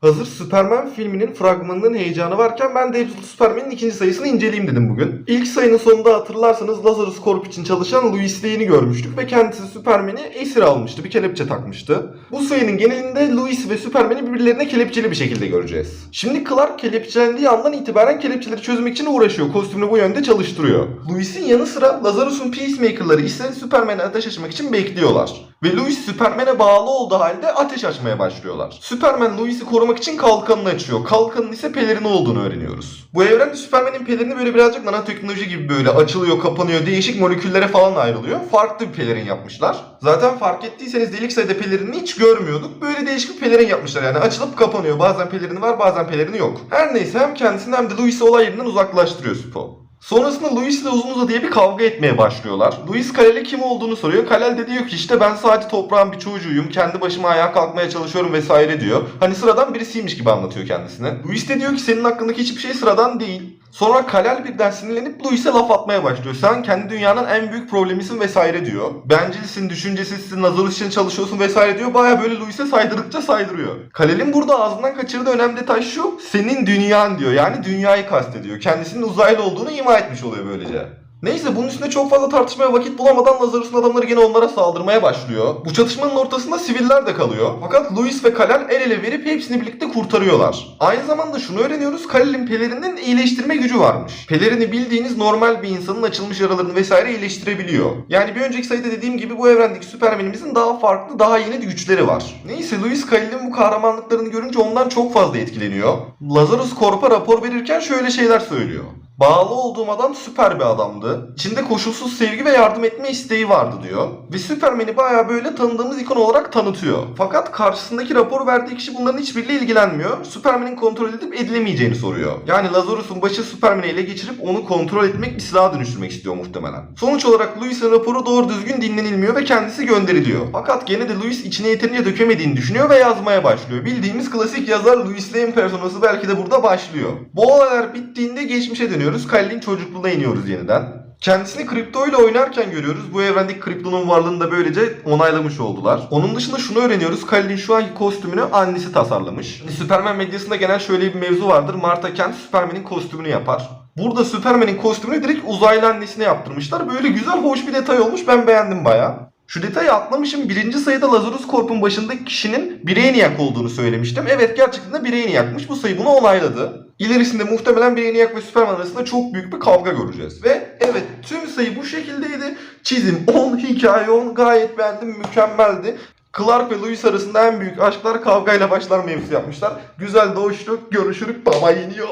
Hazır Superman filminin fragmanının heyecanı varken ben de Absolute Superman'in ikinci sayısını inceleyeyim dedim bugün. İlk sayının sonunda hatırlarsanız Lazarus Corp için çalışan Louis Lane'i görmüştük ve kendisi Superman'i esir almıştı, bir kelepçe takmıştı. Bu sayının genelinde Louis ve Superman'i birbirlerine kelepçeli bir şekilde göreceğiz. Şimdi Clark kelepçelendiği andan itibaren kelepçeleri çözmek için uğraşıyor, kostümünü bu yönde çalıştırıyor. Louis'in yanı sıra Lazarus'un Peacemaker'ları ise Superman'e ateş açmak için bekliyorlar. Ve Louis Superman'e bağlı olduğu halde ateş açmaya başlıyorlar. Superman Louis'i korumak için kalkanını açıyor. Kalkanın ise pelerini olduğunu öğreniyoruz. Bu evrende Superman'in pelerini böyle birazcık nanoteknoloji gibi böyle açılıyor, kapanıyor, değişik moleküllere falan ayrılıyor. Farklı bir pelerin yapmışlar. Zaten fark ettiyseniz delik sayıda pelerini hiç görmüyorduk. Böyle değişik bir pelerin yapmışlar yani açılıp kapanıyor. Bazen pelerini var bazen pelerini yok. Her neyse hem kendisini hem de Louis'i olay yerinden uzaklaştırıyor Spo. Sonrasında Louis ile uzun uzadıya bir kavga etmeye başlıyorlar. Louis Kalel'e kim olduğunu soruyor. Kalel de diyor ki işte ben sadece toprağın bir çocuğuyum. Kendi başıma ayağa kalkmaya çalışıyorum vesaire diyor. Hani sıradan birisiymiş gibi anlatıyor kendisine. Louis de diyor ki senin hakkındaki hiçbir şey sıradan değil. Sonra Kalel birden sinirlenip Louis'e laf atmaya başlıyor. Sen kendi dünyanın en büyük problemisin vesaire diyor. Bencilsin, düşüncesizsin, Lazarus için çalışıyorsun vesaire diyor. Baya böyle Louis'e saydırdıkça saydırıyor. Kalel'in burada ağzından kaçırdığı önemli detay şu. Senin dünyan diyor. Yani dünyayı kastediyor. Kendisinin uzaylı olduğunu ima etmiş oluyor böylece. Neyse bunun üstüne çok fazla tartışmaya vakit bulamadan Lazarus'un adamları gene onlara saldırmaya başlıyor. Bu çatışmanın ortasında siviller de kalıyor. Fakat Louis ve Kalel el ele verip hepsini birlikte kurtarıyorlar. Aynı zamanda şunu öğreniyoruz. Kalel'in pelerinin iyileştirme gücü varmış. Pelerini bildiğiniz normal bir insanın açılmış yaralarını vesaire iyileştirebiliyor. Yani bir önceki sayıda dediğim gibi bu evrendeki Süpermen'imizin daha farklı, daha yeni güçleri var. Neyse Louis Kalel'in bu kahramanlıklarını görünce ondan çok fazla etkileniyor. Lazarus Corp'a rapor verirken şöyle şeyler söylüyor. Bağlı olduğum adam süper bir adamdı. İçinde koşulsuz sevgi ve yardım etme isteği vardı diyor. Ve Superman'i bayağı böyle tanıdığımız ikon olarak tanıtıyor. Fakat karşısındaki rapor verdiği kişi bunların hiçbiriyle ilgilenmiyor. Superman'in kontrol edip edilemeyeceğini soruyor. Yani Lazarus'un başı Superman'i ele geçirip onu kontrol etmek bir silaha dönüştürmek istiyor muhtemelen. Sonuç olarak Louis'in raporu doğru düzgün dinlenilmiyor ve kendisi gönderiliyor. Fakat gene de Louis içine yeterince dökemediğini düşünüyor ve yazmaya başlıyor. Bildiğimiz klasik yazar Louis Lane personası belki de burada başlıyor. Bu olaylar bittiğinde geçmişe dönüyoruz. Kalil'in çocukluğuna iniyoruz yeniden. Kendisini kripto ile oynarken görüyoruz. Bu evrendeki kriptonun varlığını da böylece onaylamış oldular. Onun dışında şunu öğreniyoruz. Kalil'in şu anki kostümünü annesi tasarlamış. Superman medyasında genel şöyle bir mevzu vardır. Martha Kent Superman'in kostümünü yapar. Burada Superman'in kostümünü direkt uzaylı annesine yaptırmışlar. Böyle güzel hoş bir detay olmuş. Ben beğendim bayağı. Şu detayı atlamışım. Birinci sayıda Lazarus Corp'un başındaki kişinin Brainiac olduğunu söylemiştim. Evet gerçekten de Brainiac'mış. Bu sayı bunu onayladı. İlerisinde muhtemelen Brainiac ve Superman arasında çok büyük bir kavga göreceğiz. Ve evet tüm sayı bu şekildeydi. Çizim 10, hikaye 10 gayet beğendim mükemmeldi. Clark ve Louis arasında en büyük aşklar kavgayla başlar mevzusu yapmışlar. Güzel de hoştu. Görüşürük baba iniyor.